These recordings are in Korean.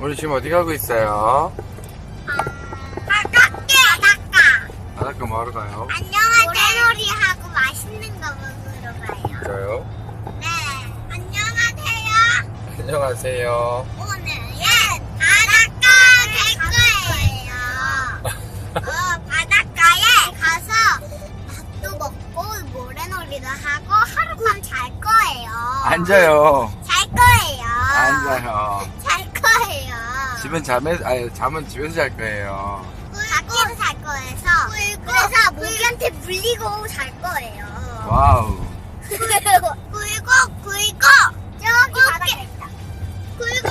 우리 지금 어디 가고 있어요? 바닷가 바닷가 바닷가 뭐하러 가요? 안녕하세요 놀이 하고 맛있는 거 먹으러 가요 진짜요? 네 안녕하세요 안녕하세요. 오늘은 바닷가 갈 거예요 어 바닷가에 가서 밥도 먹고 모래놀이도 하고 하룻밤 잘 거예요 앉아요. 잘 거예요 앉아요. 집은 잠에, 아니, 잠은 집에서 잘 거예요. 밖에서 잘 거여서 그래서 모기한테 물리고 잘 거예요 와우. 그리고 그리고 저기 바닥에 있다. 그리고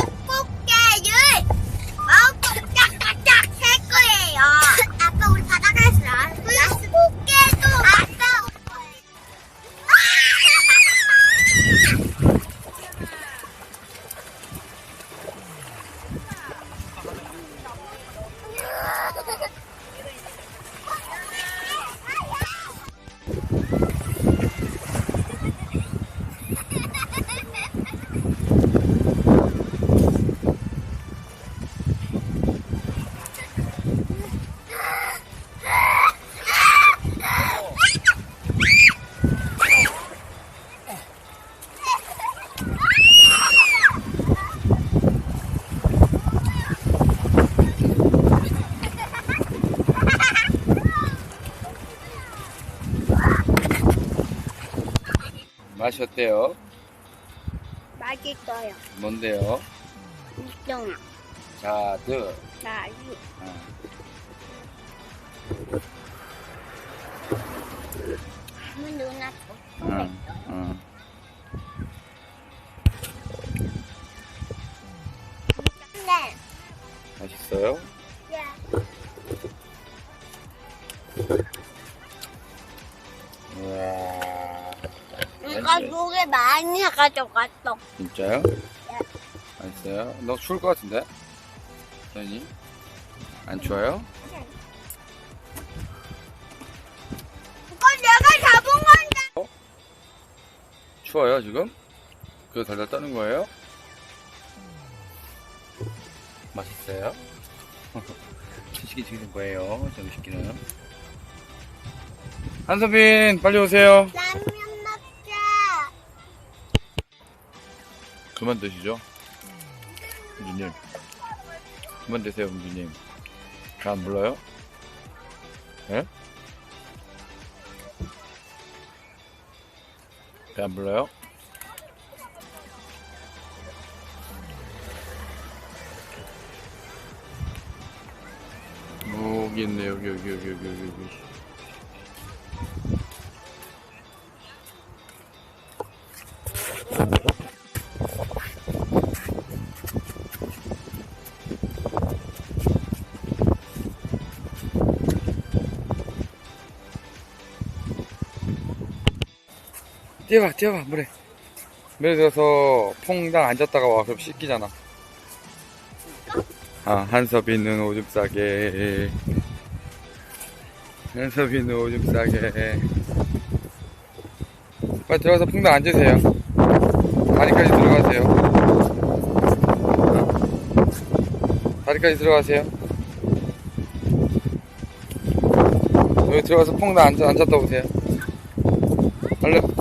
맛이 어때요? 맛있어요. 뭔데요? 육정아. 자드. 어. 한번 누나 응, 응. 목에 많이 가져갔어. 진짜요? 맛있어요? 너 추울 것 같은데? 선이? 안 추워요? 그건 내가 잡은 건데. 추워요 지금? 그거 달달 떠는 거예요? 맛있어요? 시키시는 거예요 정식기는 한서빈 빨리 오세요 라 그만 드시죠 공주님 그만 드세요 공주님 잘 안 불러요? 예? 배안 불러요? 여기 있네 여기 여기 여기 여기 여기 뛰어봐 뛰어봐 물에. 물에 들어서 퐁당 앉았다가 와 그럼 씻기잖아. 아 한섭이는 오줌 싸게. 한섭이는 오줌 싸게. 빨리 들어가서 퐁당 앉으세요. 다리까지 들어가세요. 어? 다리까지 들어가세요. 여기 들어가서 퐁당 앉아, 앉았다 오세요. 얼른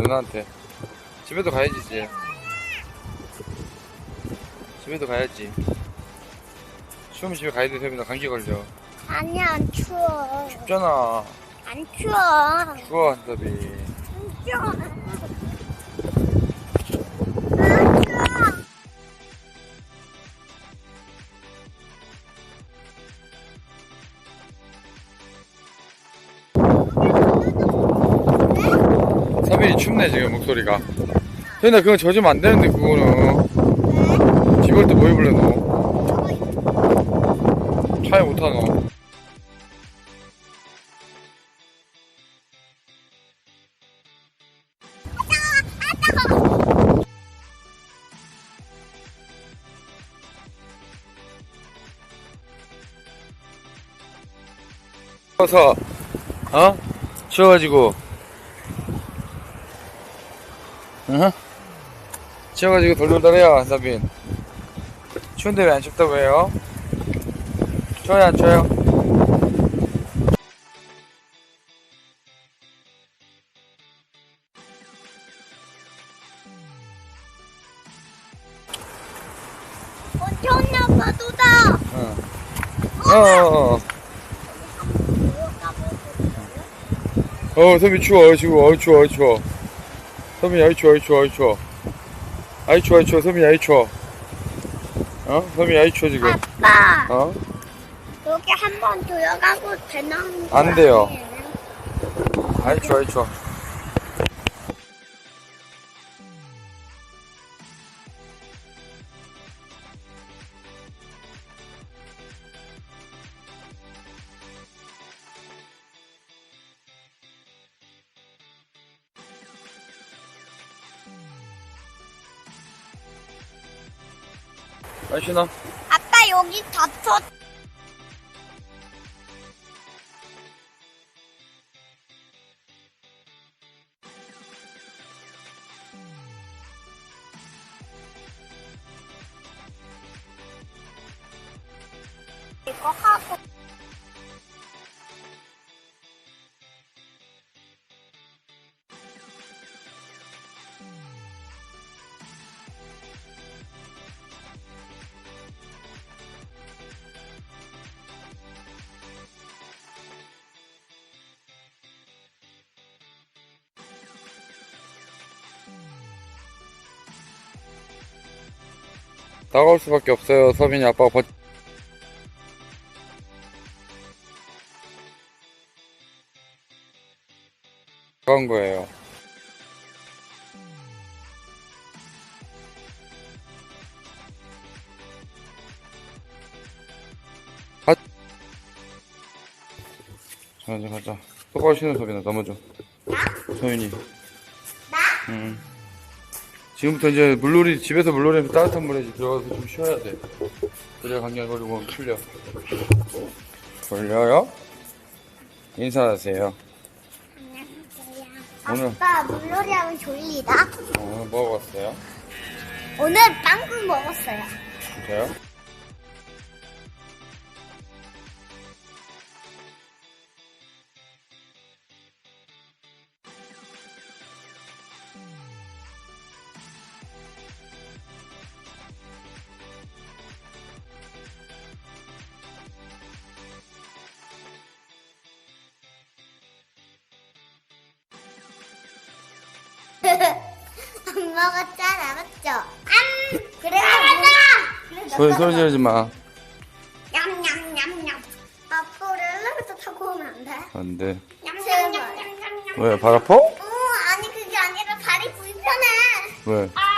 누나한테 집에도 가야지 이제 집에도 가야지 추우면 집에 가야 돼 세빈아 감기 걸려 아니야 안 추워. 춥잖아 안 추워. 안 추워 한섭이 추워. 춥네 지금 목소리가 세빈아 그거 젖으면 안 되는데 그거는 왜? 걸때뭐 입을래 너? 차에 못 타 너. 어서 어? 치워가지고 응? 치워가지고 돌돌돌해요 서빈 추운데 왜 안 춥다고 해요? 추워요 안 추워요? 온천 아빠도다. 응. 어어어 어, 서빈 추워, 어이 추워, 추워, 어이 추워. 서빈이 아이 추워, 아이 추워, 아이 추워. 아이 추워, 아이 추워, 서빈이 아이 추워. 어? 서빈이 아이 추워, 지금. 아빠 어? 여기 한번 들어가고 되는 안 돼요. 아이 추워, 아이 추워. 신어. 아빠 여기 닫혀. 나가올 수밖에 없어요. 서빈이 아빠가 버... 간 거예요. 가... 자, 이제 가자. 똑바로 신어, 서빈아. 넘어져. 서윤이. 나? 응. 지금부터 이제 물놀이, 집에서 물놀이 하면 따뜻한 물에 들어가서 좀 쉬어야 돼. 그래야 감기 안 걸리고 풀려. 걸려요? 인사하세요. 오늘- 아빠 물놀이 하면 졸리다. 오늘 뭐 먹었어요? 오늘 빵국 먹었어요. 진짜요? 먹었잖아, 맞죠? 안! 그래, 맞아! 소리, 소리 지르지 마. 냠냠냠냠. 아빠 렐레부터 타고 오면 안 돼? 안 돼. 냠냠냠냠냠. 왜, 발 아파? 어, 아니 그게 아니라 다리 불편해. 왜? 아,